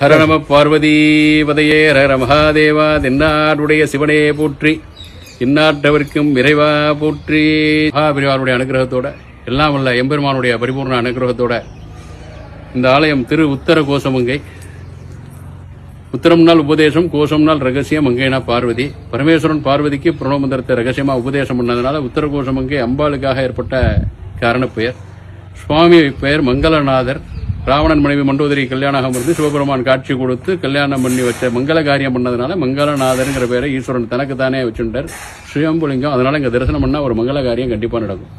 ஹர பார்வதீவதையே பார்வதி பதையே ஹர மகாதேவா தென்னாடுடைய சிவனே போற்றி. இந்நாட்டவர்க்கும் இறைவா போற்றி. மகாபிரிவாருடைய அனுகிரகத்தோட எல்லாம் உள்ள எம்பெருமானுடைய பரிபூர்ண அனுகிரகத்தோட இந்த ஆலயம் திரு உத்தர கோசமங்கை உத்தரம்னால் உபதேசம் கோஷம்னால் ரகசியம் மங்கைனா பார்வதி. பரமேஸ்வரன் பார்வதிக்கு பிரணவமந்திரத்தை ரகசியமா உபதேசம் பண்ணதுனால உத்தர கோஷமங்கை அம்பாளுக்காக ஏற்பட்ட காரணப் பெயர் சுவாமி பெயர் மங்களநாதர். ராவணன் மனைவி மண்டோதரி கல்யாணம் இருந்து சிவபெருமான் காட்சி கொடுத்து கல்யாணம் பண்ணி வச்ச மங்கள காரியம் பண்ணதுனால மங்களநாதருங்கிற பேரை ஈஸ்வரன் தனக்கு தானே வச்சுட்டார். சுயம்புலிங்கம் அதனால இங்கே தரிசனம் பண்ணால் ஒரு மங்கள காரியம் கண்டிப்பாக நடக்கும்.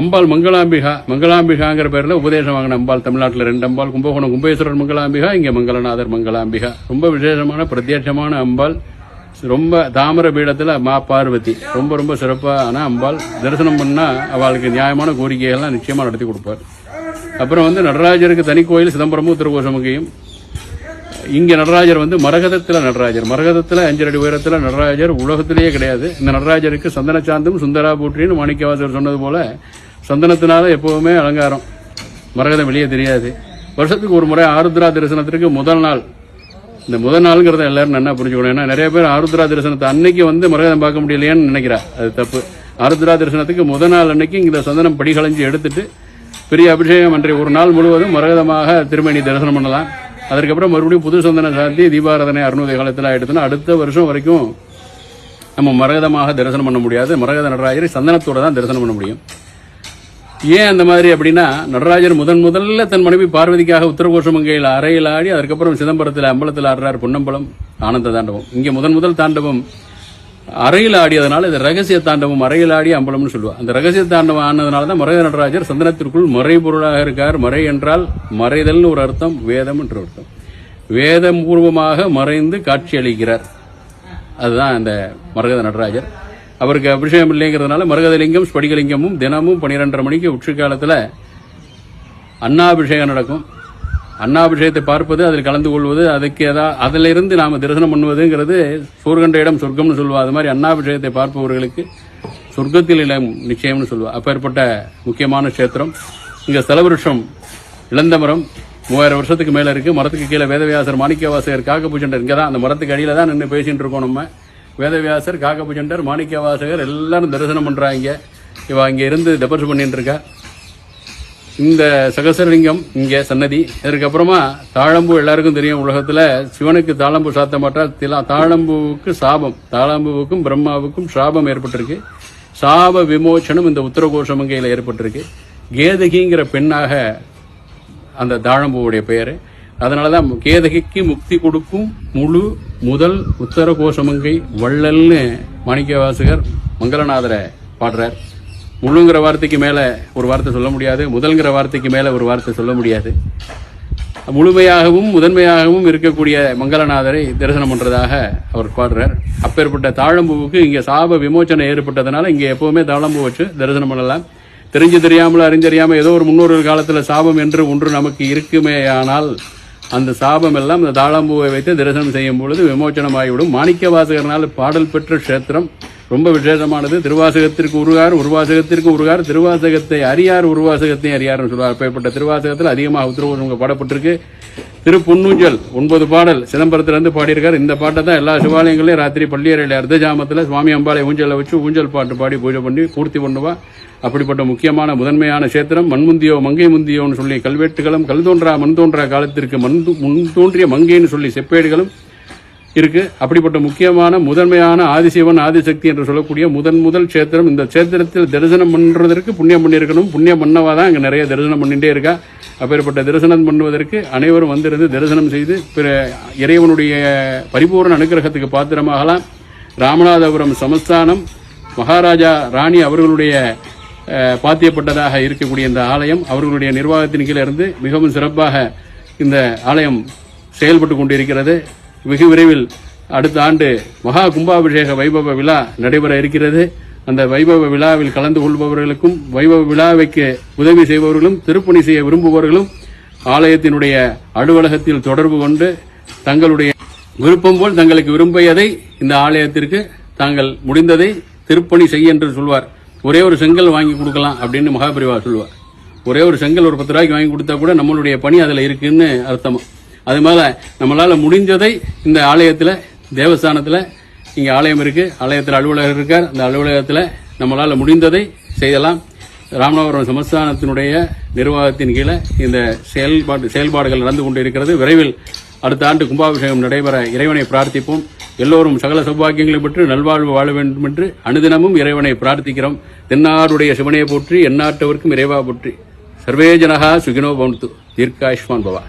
அம்பாள் மங்களாம்பிகா. மங்களாம்பிகாங்கிற பேரில் உபதேசம் வாங்கின அம்பாள். தமிழ்நாட்டில் ரெண்டு அம்பாள். கும்பகோணம் கும்பேஸ்வரர் மங்களாம்பிகா இங்கே மங்களநாதர் மங்களாம்பிகா. ரொம்ப விசேஷமான பிரத்யட்சமான அம்பாள். ரொம்ப தாமர பீடத்தில் மா பார்வதி. ரொம்ப ரொம்ப சிறப்பான அம்பாள். தரிசனம் பண்ணால் அவளுக்கு நியாயமான கோரிக்கைகள்லாம் நிச்சயமாக நடத்தி கொடுப்பார். அப்புறம் வந்து நடராஜருக்கு தனி கோயில் சிதம்பரமும் திருக்கோசமுகையும் இங்கே நடராஜர் வந்து மரகதத்தில் நடராஜர். மரகதத்தில் அஞ்சு அடி நடராஜர் உலகத்திலேயே கிடையாது. இந்த நடராஜருக்கு சந்தன சாந்தும் சுந்தரா பூற்றின்னு மாணிக்கவாசர் சொன்னது போல சந்தனத்தினால எப்பவுமே அலங்காரம். மரகதம் வெளியே தெரியாது. வருஷத்துக்கு ஒரு முறை ஆருத்ரா தரிசனத்திற்கு முதல் நாள். இந்த முதல் நாளுங்கிறத எல்லாரும் நல்லா புரிஞ்சுக்கணும். ஏன்னா நிறைய பேர் ஆருத்ரா தரிசனத்தை அன்னைக்கு வந்து மரகதம் பார்க்க முடியலையேன்னு நினைக்கிறா அது தப்பு. ஆருத்ரா தரிசனத்துக்கு முதல் நாள் அன்னைக்கு இந்த சந்தனம் படிகளைஞ்சு எடுத்துட்டு பெரிய அபிஷேகம் அன்றைய ஒரு நாள் முழுவதும் மரகதமாக திருமணி தரிசனம் பண்ணலாம். அதற்கப்புறம் மறுபடியும் புது சந்தன சாத்தி தீபாராதனை அறுநூறு காலத்தில் ஆகிடுதுன்னா அடுத்த வருஷம் வரைக்கும் நம்ம மரகதமாக தரிசனம் பண்ண முடியாது. மரகத நடராஜரை சந்தனத்தோடு தான் தரிசனம் பண்ண முடியும். ஏன் அந்த மாதிரி அப்படின்னா நடராஜர் முதன் முதல்ல தன் மனைவி பார்வதிக்காக உத்தரகோஷமங்கையில் அறையில் ஆடி அதுக்கப்புறம் சிதம்பரத்தில் அம்பலத்தில் ஆடுறார் பொன்னம்பலம் ஆனந்த தாண்டவம். இங்கே முதன் முதல் தாண்டவம் அறையில் ஆடியதனால இது ரகசிய தாண்டவம் அறையில் ஆடி அம்பலம்னு சொல்லுவாள் அந்த ரகசிய தாண்டவம் ஆனதுனால தான் மரக நடராஜர் சந்தனத்திற்குள் மறைபொருளாக இருக்கார். மறை என்றால் மறைதல்னு ஒரு அர்த்தம் வேதம் என்ற அர்த்தம். வேதம் பூர்வமாக மறைந்து காட்சியளிக்கிறார் அதுதான் அந்த மரகத நடராஜர். அவருக்கு அபிஷேகம் இல்லைங்கிறதுனால மரகதலிங்கம் ஸ்படிகலிங்கமும் தினமும் பன்னிரெண்டரை மணிக்கு உச்சிக்காலத்தில் அண்ணாபிஷேகம் நடக்கும். அன்னாபிஷேகத்தை பார்ப்பது அதில் கலந்து கொள்வது அதுக்கு ஏதாவது அதிலிருந்து நாம் தரிசனம் பண்ணுவதுங்கிறது சூர்கண்ட இடம் சொர்க்கம்னு சொல்லுவா அது மாதிரி அன்னாபிஷேகத்தை பார்ப்பவர்களுக்கு சொர்க்கத்தில் இடம் நிச்சயம்னு சொல்லுவா அப்பேற்பட்ட முக்கியமான க்ஷேத்திரம். இங்கே செலவருஷம் இளந்த மரம் மூவாயிரம் வருஷத்துக்கு மேலே இருக்குது மரத்துக்கு கீழே வேதவியாசர் மாணிக்கவாசகர் காக்கபூஜண்டர் இங்கே தான் அந்த மரத்துக்கு அடியில் தான் நின்று பேசிகிட்டு இருக்கோம் நம்ம. வேதவியாசர் காக்கபூஜண்டர் மாணிக்கவாசகர் எல்லாரும் தரிசனம் பண்ணுறாங்க இவ இங்கே இருந்து டெபாசிட் பண்ணிட்டு இருக்கா. இந்த சகசரலிங்கம் இங்கே சன்னதி. இதற்கப்புறமா தாழம்பூ எல்லாருக்கும் தெரியும் உலகத்துல. சிவனுக்கு தாழம்பூ சாத்த மாட்டால் திலா- தாழம்பூவுக்கு சாபம் தாழம்பூவுக்கும் பிரம்மாவுக்கும் சாபம் ஏற்பட்டிருக்கு. சாப விமோச்சனம் இந்த உத்தரகோஷமங்கையில் ஏற்பட்டிருக்கு. கேதகிங்கிற பெண்ணாக அந்த தாழம்பூவுடைய பெயர். அதனாலதான் கேதகிக்கு முக்தி கொடுக்கும் முழு முதல் உத்தர கோஷமங்கை வள்ளல்னு மாணிக்கவாசகர் மங்களநாதரை பாடுறார். முழுங்கிற வார்த்தைக்கு மேலே ஒரு வார்த்தை சொல்ல முடியாது முதல்ங்கிற வார்த்தைக்கு மேலே ஒரு வார்த்தை சொல்ல முடியாது. முழுமையாகவும் முதன்மையாகவும் இருக்கக்கூடிய மங்களநாதரை தரிசனம் பண்ணுறதாக அவர் பாடுறார். அப்பேற்பட்ட தாழம்பூவுக்கு இங்கே சாப விமோச்சனை ஏற்பட்டதுனால இங்கே எப்போவுமே தாழம்பூ வச்சு தரிசனம் பண்ணலாம். தெரிஞ்சு தெரியாமல் அறிஞ்சறியாமல் ஏதோ ஒரு முன்னோர்கள் காலத்தில் சாபம் என்று ஒன்று நமக்கு இருக்குமேயானால் அந்த சாபம் எல்லாம் அந்த தாழம்பூவை வைத்து தரிசனம் செய்யும் பொழுது விமோச்சனமாகிவிடும். மாணிக்க வாசகர்னால் பாடல் பெற்ற க்ஷேத்திரம். ரொம்ப விசேஷமானது. திருவாசகத்திற்கு உருகார் உருவாசகத்திற்கு உருகார். திருவாசகத்தை அறியார் உருவாசகத்தையும் அறியார்னு சொல்வார். அப்பேற்பட்ட திருவாசகத்தில் அதிகமாக உத்தரவு பாடப்பட்டிருக்கு. திரு ஒன்பது பாடல். சிதம்பரத்திலிருந்து பாடியிருக்கார். இந்த பாட்டை தான் எல்லா சிவாலயங்களையும் ராத்திரி பள்ளியறையில் அர்த்த ஜாமத்தில் சுவாமி அம்பாளை ஊஞ்சலை வச்சு ஊஞ்சல் பாட்டு பாடி பூஜை பண்ணி பூர்த்தி பண்ணுவா. அப்படிப்பட்ட முக்கியமான முதன்மையான கஷேத்திரம் மண்முந்தியோ மங்கை முந்தியோன்னு சொல்லி கல்வெட்டுகளும் கல் தோன்றா மண் தோன்றா காலத்திற்கு மண் முன் தோன்றிய மங்கைன்னு சொல்லி செப்பேடுகளும் இருக்கு. அப்படிப்பட்ட முக்கியமான முதன்மையான ஆதிசிவன் ஆதிசக்தி என்று சொல்லக்கூடிய முதன் முதல் சேத்திரம் இந்த க்ஷேத்திரத்தில் தரிசனம் பண்ணுறதற்கு புண்ணியம் பண்ணியிருக்கணும். புண்ணியம் பண்ணவா தான் இங்கே நிறைய தரிசனம் பண்ணிகிட்டே இருக்கா. அப்பேற்பட்ட தரிசனம் பண்ணுவதற்கு அனைவரும் வந்திருந்து தரிசனம் செய்து பிற இறைவனுடைய பரிபூர்ண அனுகிரகத்துக்கு பாத்திரமாகலாம். ராமநாதபுரம் சமஸ்தானம் மகாராஜா ராணி அவர்களுடைய பாத்தியப்பட்டதாக இருக்கக்கூடிய இந்த ஆலயம் அவர்களுடைய நிர்வாகத்தின் கீழிருந்து மிகவும் சிறப்பாக இந்த ஆலயம் செயல்பட்டு கொண்டிருக்கிறது. வெகு விரைவில் அடுத்த ஆண்டு மகா கும்பாபிஷேக வைபவ விழா நடைபெற இருக்கிறது. அந்த வைபவ விழாவில் கலந்து கொள்பவர்களுக்கும் வைபவ விழாவைக்கு உதவி செய்பவர்களும் திருப்பணி செய்ய விரும்புபவர்களும் ஆலயத்தினுடைய அலுவலகத்தில் தொடர்பு கொண்டு தங்களுடைய விருப்பம் போல் தங்களுக்கு விரும்பியதை இந்த ஆலயத்திற்கு தாங்கள் முடிந்ததை திருப்பணி செய்ய என்று சொல்வார். ஒரே ஒரு செங்கல் வாங்கி கொடுக்கலாம் அப்படின்னு மகாபிரிவா சொல்லுவார். ஒரே ஒரு செங்கல் ஒரு பத்து ரூபாய்க்கு வாங்கி கொடுத்தா கூட நம்மளுடைய பணி அதில் இருக்குன்னு அர்த்தம். அது மேலே நம்மளால் முடிஞ்சதை இந்த ஆலயத்தில் தேவஸ்தானத்தில் இங்கே ஆலயம் இருக்கு ஆலயத்தில் அலுவலகர் இருக்கார். அந்த அலுவலகத்தில் நம்மளால் முடிந்ததை செய்யலாம். ராமநாதபுரம் சமஸ்தானத்தினுடைய நிர்வாகத்தின் கீழே இந்த செயல்பாடு செயல்பாடுகள் நடந்து கொண்டு இருக்கிறது விரைவில் அடுத்த ஆண்டு கும்பாபிஷேகம் நடைபெற இறைவனை பிரார்த்திப்போம். எல்லோரும் சகல சௌபாகியங்களை பெற்று நல்வாழ்வு வாழ வேண்டும் என்று அனுதினமும் இறைவனை பிரார்த்திக்கிறோம். தென்னாருடைய சிவனையை போற்றி எந்நாட்டவருக்கும் இறைவா போற்றி. சர்வே ஜனகா சுகினோ பவன்து தீர்க்காயுஷ்மான் பவா.